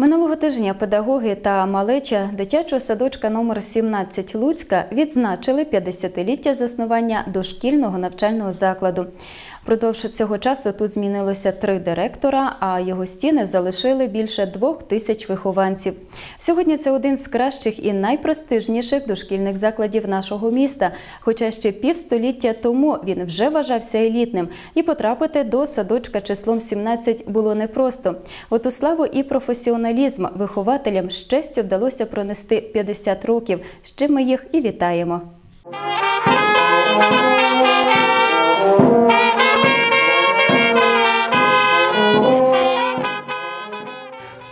Минулого тижня педагоги та малеча дитячого садочка номер 17 Луцька відзначили 50-ліття заснування дошкільного навчального закладу. Продовж цього часу тут змінилося три директора, а його стіни залишили більше двох тисяч вихованців. Сьогодні це один з кращих і найпрестижніших дошкільних закладів нашого міста. Хоча ще півстоліття тому він вже вважався елітним, і потрапити до садочка числом 17 було непросто. От у славу і професіоналізм вихователям з честю вдалося пронести 50 років, з чим ми їх і вітаємо.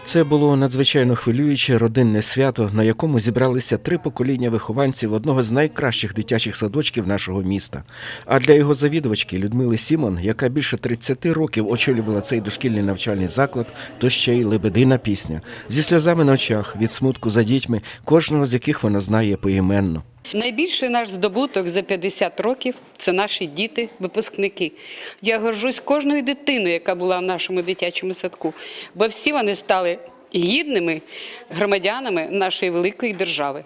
Це було надзвичайно хвилююче родинне свято, на якому зібралися три покоління вихованців одного з найкращих дитячих садочків нашого міста. А для його завідувачки Людмили Сімон, яка більше 30 років очолювала цей дошкільний навчальний заклад, то ще й лебедина пісня зі сльозами на очах від смутку за дітьми, кожного з яких вона знає поіменно. Найбільший наш здобуток за 50 років це наші діти, випускники. Я горжусь кожною дитиною, яка була в нашому дитячому садку, бо всі вони стали гідними громадянами нашої великої держави.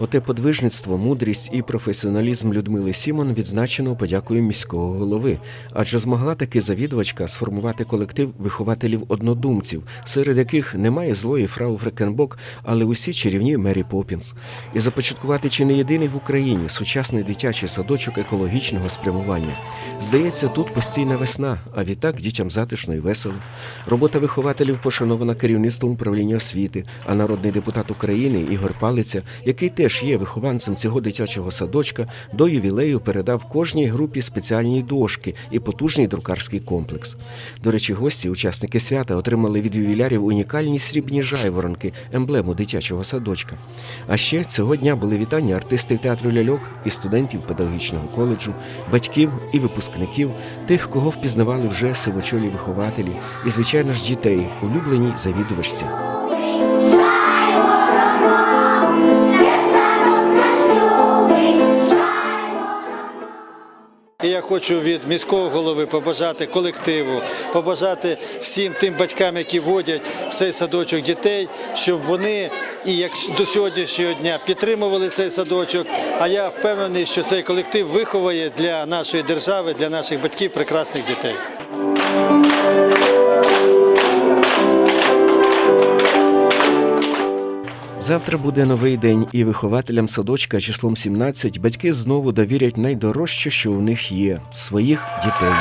Оте подвижництво, мудрість і професіоналізм Людмили Сімон відзначено подякою міського голови, адже змогла таки завідувачка сформувати колектив вихователів-однодумців, серед яких немає злої фрау Фрекенбок, але усі чарівні Мері Попінс, і започаткувати чи не єдиний в Україні сучасний дитячий садочок екологічного спрямування. Здається, тут постійна весна, а відтак дітям затишно і весело. Робота вихователів пошанована керівництвом управління освіти, а народний депутат України Ігор Палиця, який теж є вихованцем цього дитячого садочка, до ювілею передав кожній групі спеціальні дошки і потужний друкарський комплекс. До речі, гості, учасники свята, отримали від ювілярів унікальні срібні жайворонки, емблему дитячого садочка. А ще цього дня були вітання артистів театру ляльок і студентів педагогічного коледжу, батьків і випускників, тих, кого впізнавали вже сивочолі вихователі, і, звичайно ж, дітей, улюбленій завідувачці. І я хочу від міського голови побажати колективу, побажати всім тим батькам, які водять в цей садочок дітей, щоб вони і як до сьогоднішнього дня підтримували цей садочок. А я впевнений, що цей колектив виховає для нашої держави, для наших батьків прекрасних дітей. Завтра буде новий день, і вихователям садочка числом 17 батьки знову довірять найдорожче, що у них є своїх дітей.